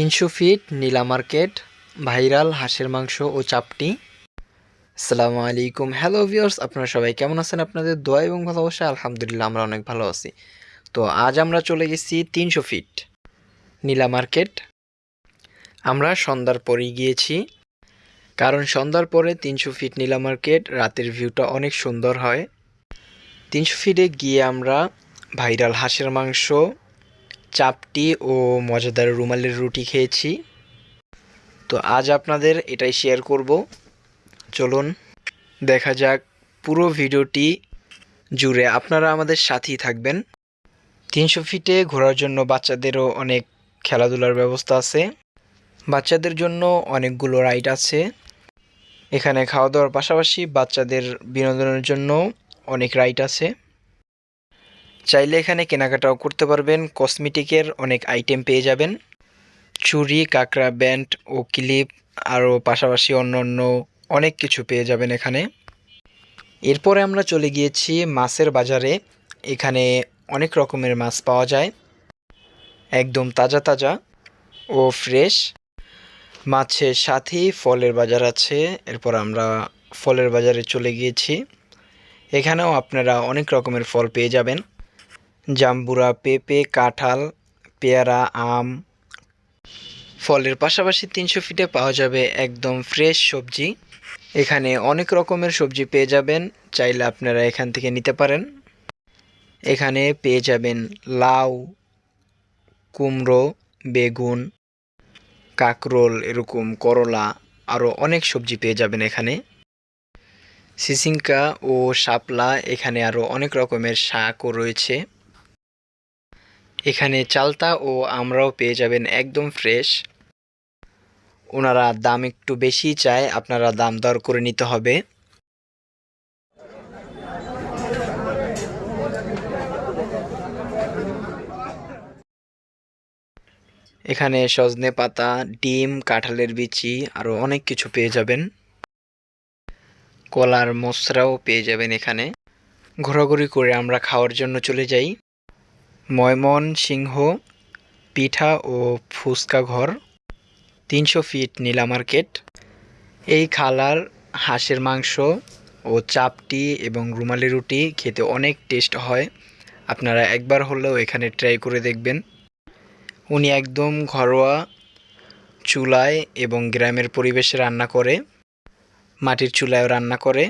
তিনশো ফিট, নীলা market, viral হাঁসের মাংস ও চাপটি। আসসালামু আলাইকুম। হ্যালো ভিউয়ার্স আপনারা সবাই কেমন আছেন? আপনাদের দোয়া এবং ভালোবাসা আলহামদুলিল্লাহ আমরা অনেক ভালো আছি। তো আজ আমরা চলে গেছি তিনশো ফিট, নীলা মার্কেট। আমরা সন্ধ্যার পরেই গিয়েছি। কারণ সন্ধ্যার পরে তিনশো ফিট, নীলা মার্কেট, রাতের ভিউটা অনেক সুন্দর হয়। তিনশো ফিটে গিয়ে আমরা ভাইরাল হাঁসের মাংস চাপটি ও মজাদার রুমালের রুটি খেয়েছি। তো আজ আপনাদের এটাই শেয়ার করব। চলুন, দেখা যাক পুরো ভিডিওটি জুড়ে আপনারা আমাদের সাথেই থাকবেন। তিনশো ফিটে ঘোরার জন্য বাচ্চাদেরও অনেক খেলাধুলার ব্যবস্থা আছে। বাচ্চাদের জন্য অনেকগুলো রাইড আছে। এখানে খাওয়া দাওয়ার পাশাপাশি বাচ্চাদের বিনোদনের জন্য অনেক রাইড আছে। চাইলে এখানে কেনাকাটাও করতে পারবেন। কসমেটিকের অনেক আইটেম পেয়ে যাবেন। চুরি কাঁকড়া, ব্যান্ড ও ক্লিপ আরও পাশাপাশি অন্য অন্য অনেক কিছু পেয়ে যাবেন এখানে। এরপরে আমরা চলে গিয়েছি মাছের বাজারে। এখানে অনেক রকমের মাছ পাওয়া যায়। একদম তাজা তাজা ও ফ্রেশ মাছের সাথেই ফলের বাজার আছে। এরপর আমরা ফলের বাজারে চলে গিয়েছি। এখানেও আপনারা অনেক রকমের ফল পেয়ে যাবেন। জাম্বুরা, পেঁপে, কাঁঠাল, পেয়ারা, আম। ফলের পাশাপাশি তিনশো ফিটে পাওয়া যাবে একদম ফ্রেশ সবজি। এখানে অনেক রকমের সবজি পেয়ে যাবেন, চাইলে আপনারা এখান থেকে নিতে পারেন। এখানে পেয়ে যাবেন লাউ, কুমড়ো, বেগুন, কাকরোল, এরকম করলা আরও অনেক সবজি পেয়ে যাবেন এখানে। সিসিঙ্কা ও শাপলা, এখানে আরও অনেক রকমের শাকও রয়েছে। এখানে চালতা ও আমরাও পেয়ে যাবেন একদম ফ্রেশ ওনারা দাম একটু বেশি চায়, আপনারা দাম দর করে নিতে হবে। এখানে সজনে পাতা, ডিম, কাঁঠালের বিচি আরও অনেক কিছু পেয়ে যাবেন। কলার মশরাও পেয়ে যাবেন এখানে। ঘোরাঘুরি করে আমরা খাওয়ার জন্য চলে যাই। ময়মন সিংহ পিঠা ও ফুচকা ঘর, তিনশো ফিট নীলা মার্কেট। এই খালার হাঁসের মাংস ও চাপটি এবং রুমালি রুটি খেতে অনেক টেস্ট হয়। আপনারা একবার হলেও এখানে ট্রাই করে দেখবেন। উনি একদম ঘরোয়া চুলায় এবং গ্রামের পরিবেশে রান্না করে, মাটির চুলায়ও রান্না করে।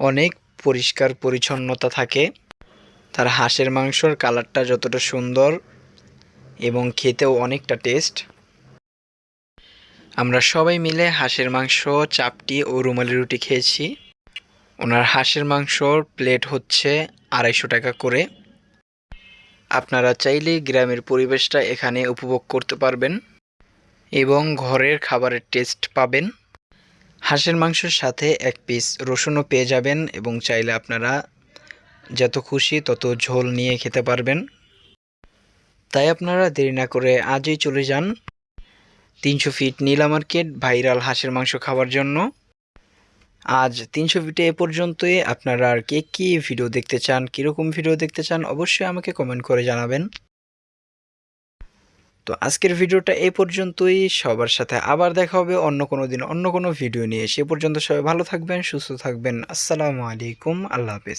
অনেক পরিষ্কার পরিচ্ছন্নতা থাকে। তার হাঁসের মাংসর কালারটা যতটা সুন্দর এবং খেতেও অনেকটা টেস্ট। আমরা সবাই মিলে হাঁসের মাংস, চাপটি ও রুমালি রুটি খেয়েছি। ওনার হাঁসের মাংসর প্লেট হচ্ছে আড়াইশো টাকা করে। আপনারা চাইলে গ্রামের পরিবেশটা এখানে উপভোগ করতে পারবেন এবং ঘরের খাবারের টেস্ট পাবেন। হাঁসের মাংসের সাথে এক পিস রসুনও পেয়ে যাবেন এবং চাইলে আপনারা যত খুশি তত ঝোল নিয়ে খেতে পারবেন। তাই আপনারা দেরি না করে আজই চলে যান তিনশো ফিট নীলা মার্কেট ভাইরাল হাঁসের মাংস খাওয়ার জন্য। আজ তিনশো ফিটে এ পর্যন্তই। আপনারা আর কে কী ভিডিও দেখতে চান, কীরকম ভিডিও দেখতে চান অবশ্যই আমাকে কমেন্ট করে জানাবেন। তো আজকের ভিডিওটা এই পর্যন্তই। সবার সাথে আবার দেখা হবে অন্য কোনো দিন, অন্য কোনো ভিডিও নিয়ে। সে পর্যন্ত সবাই ভালো থাকবেন, সুস্থ থাকবেন। আসসালামু আলাইকুম, আল্লাহ হাফেজ।